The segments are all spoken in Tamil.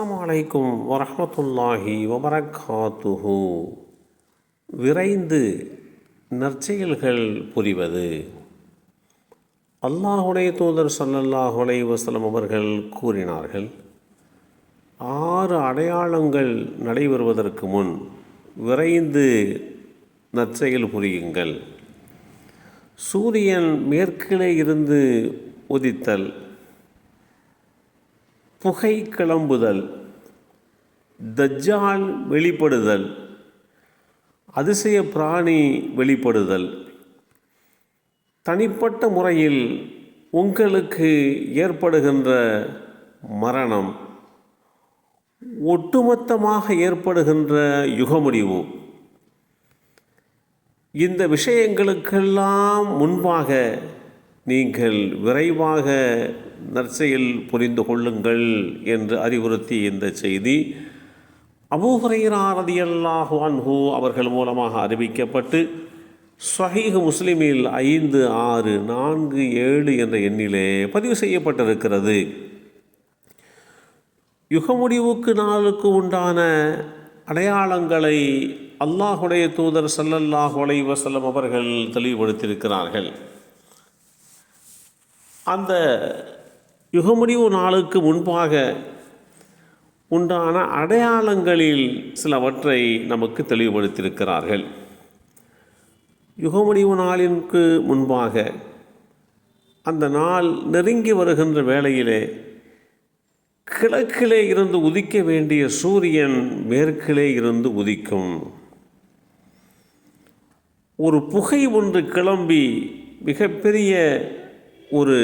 அஸ்லாம் வலைக்கும் வரமத்துல்லாஹி வபரகாத்துஹு விரைந்து நற்செயல்கள் புரிவது. அல்லாஹுடைய தூதர் சல்லல்லாஹுலை வசலம் அவர்கள் கூறினார்கள் ஆறு அடையாளங்கள் நடைபெறுவதற்கு முன் விரைந்து நற்செயல் புரியுங்கள். சூரியன் மேற்கிலே இருந்து உதித்தல் புகை கிளம்புதல் தஜ்ஜால் வெளிப்படுதல் அதிசய பிராணி வெளிப்படுதல். தனிப்பட்ட முறையில் உங்களுக்கு ஏற்படுகின்ற மரணம் ஒட்டுமொத்தமாக ஏற்படுகின்ற யுகமுடிவு. இந்த விஷயங்களுக்கெல்லாம் முன்பாக நீங்கள் விரைவாக நற்செயல் புரிந்து கொள்ளுங்கள் என்று அறிவுறுத்தி இந்த செய்தி. அபூஹரைராரதியல்லாஹு அன்ஹு அவர்கள் மூலமாக அறிவிக்கப்பட்டு ஸ்வஹீஹ் முஸ்லிமில் ஐந்து ஆறு நான்கு ஏழு என்ற எண்ணிலே பதிவு செய்யப்பட்டிருக்கிறது. யுகமுடிவுக்கு நாளுக்கு உண்டான அடையாளங்களை அல்லாஹுடைய தூதர் சல்லல்லாஹ் அலைஹி அவர்கள் தெளிவுபடுத்தியிருக்கிறார்கள். அந்த யுகமுடிவு நாளுக்கு முன்பாக உண்டான அடையாளங்களில் சிலவற்றை நமக்கு தெளிவுபடுத்தியிருக்கிறார்கள். யுகமுடிவு நாளிற்கு முன்பாக அந்த நாள் நெருங்கி வருகின்ற வேளையிலே கிழக்கிலே இருந்து உதிக்க வேண்டிய சூரியன் மேற்கிலே இருந்து உதிக்கும். ஒரு புகை ஒன்று கிளம்பி மிகப்பெரிய ஒரு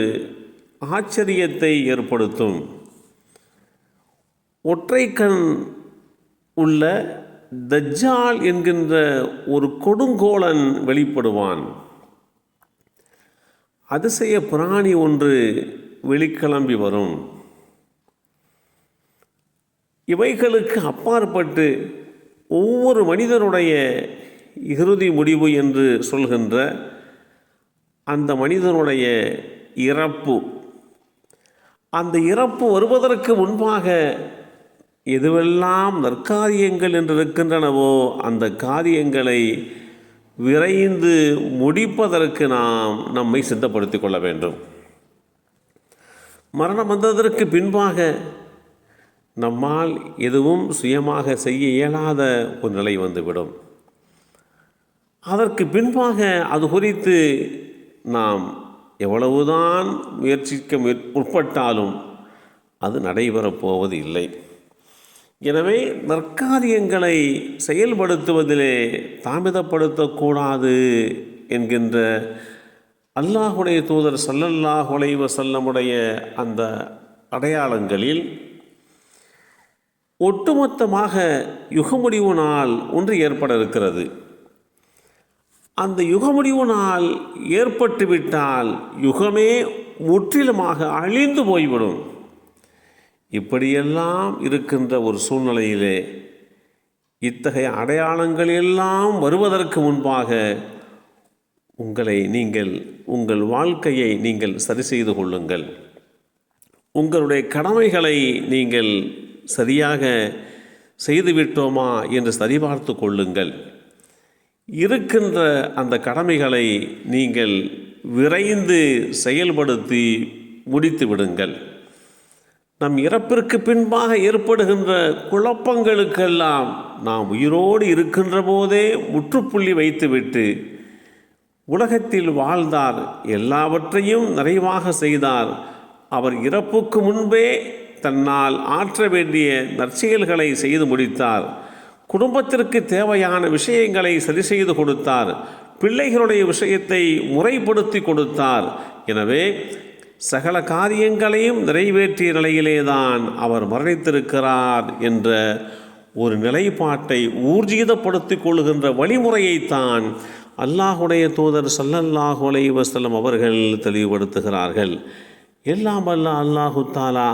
ஆச்சரியத்தை ஏற்படுத்தும். ஒற்றை கண் உள்ள தஜ்ஜால் என்கின்ற ஒரு கொடுங்கோலன் வெளிப்படுவான். அதிசய பிராணி ஒன்று வெளிக்கிளம்பி வரும். இவைகளுக்கு அப்பாற்பட்டு ஒவ்வொரு மனிதனுடைய இறுதி முடிவு என்று சொல்கின்ற அந்த மனிதனுடைய இறப்பு அந்த இறப்பு வருவதற்கு முன்பாக எதுவெல்லாம் நற்காரியங்கள் என்று இருக்கின்றனவோ அந்த காரியங்களை விரைந்து முடிப்பதற்கு நாம் நம்மை சித்தப்படுத்திக் கொள்ள வேண்டும். மரணம் வந்ததற்கு பின்பாக நம்மால் எதுவும் சுயமாக செய்ய இயலாத ஒரு நிலை வந்துவிடும். அதற்கு பின்பாக அது குறித்து நாம் எவ்வளவுதான் முயற்சிக்க முற்பட்டாலும் அது நடைபெறப் போவது இல்லை எனவே நற்காரியங்களை செயல்படுத்துவதிலே தாமதப்படுத்தக்கூடாது என்கின்ற அல்லாஹுடைய தூதர் சல்லல்லாஹ் உலைவ செல்லமுடைய அந்த அடையாளங்களில் ஒட்டுமொத்தமாக யுகமுடிவு நாள் ஒன்று ஏற்பட இருக்கிறது. அந்த யுகமுடிவு நாள் ஏற்பட்டுவிட்டால் யுகமே முற்றிலுமாக அழிந்து போய்விடும். இப்படியெல்லாம் இருக்கின்ற ஒரு சூழ்நிலையிலே இத்தகைய அடையாளங்கள் எல்லாம் வருவதற்கு முன்பாக உங்களை நீங்கள் உங்கள் வாழ்க்கையை நீங்கள் சரி செய்து கொள்ளுங்கள். உங்களுடைய கடமைகளை நீங்கள் சரியாக செய்துவிட்டோமா என்று சரிபார்த்து கொள்ளுங்கள். இருக்கின்ற அந்த கடமைகளை நீங்கள் விரைந்து செயல்படுத்தி முடித்து விடுங்கள். நம் இறப்பிற்கு பின்பாக ஏற்படுகின்ற குழப்பங்களுக்கெல்லாம் நாம் உயிரோடு இருக்கின்ற போதே முற்றுப்புள்ளி வைத்துவிட்டு உலகத்தில் வாழ்ந்தார் எல்லாவற்றையும் நிறைவாக செய்தார். அவர் இறப்புக்கு முன்பே தன்னால் ஆற்ற வேண்டிய நற்செயல்களை செய்து முடித்தார். குடும்பத்திற்கு தேவையான விஷயங்களை சரி செய்து கொடுத்தார். பிள்ளைகளுடைய விஷயத்தை முறைப்படுத்தி கொடுத்தார். எனவே சகல காரியங்களையும் நிறைவேற்றிய நிலையிலேதான் அவர் மரணித்திருக்கிறார் என்ற ஒரு நிலைப்பாட்டை ஊர்ஜிதப்படுத்திக் கொள்கின்ற வழிமுறையைத்தான் அல்லாஹுடைய தூதர் சல்லல்லாஹு அலைவசல்லம் அவர்கள் தெளிவுபடுத்துகிறார்கள். எல்லாம் அல்ல அல்லாஹு தாலா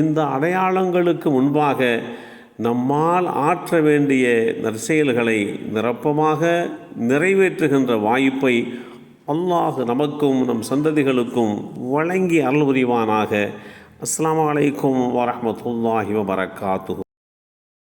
இந்த அடையாளங்களுக்கு முன்பாக நம்மால் ஆற்ற வேண்டிய நற்செயல்களை நிரப்பமாக நிறைவேற்றுகின்ற வாய்ப்பை அல்லாஹ் நமக்கும் நம் சந்ததிகளுக்கும் வழங்கி அருள் புரிவானாக. அஸ்லாம் அலைக்கும் வரமத்துல்லாஹி வபரகாத்துஹு.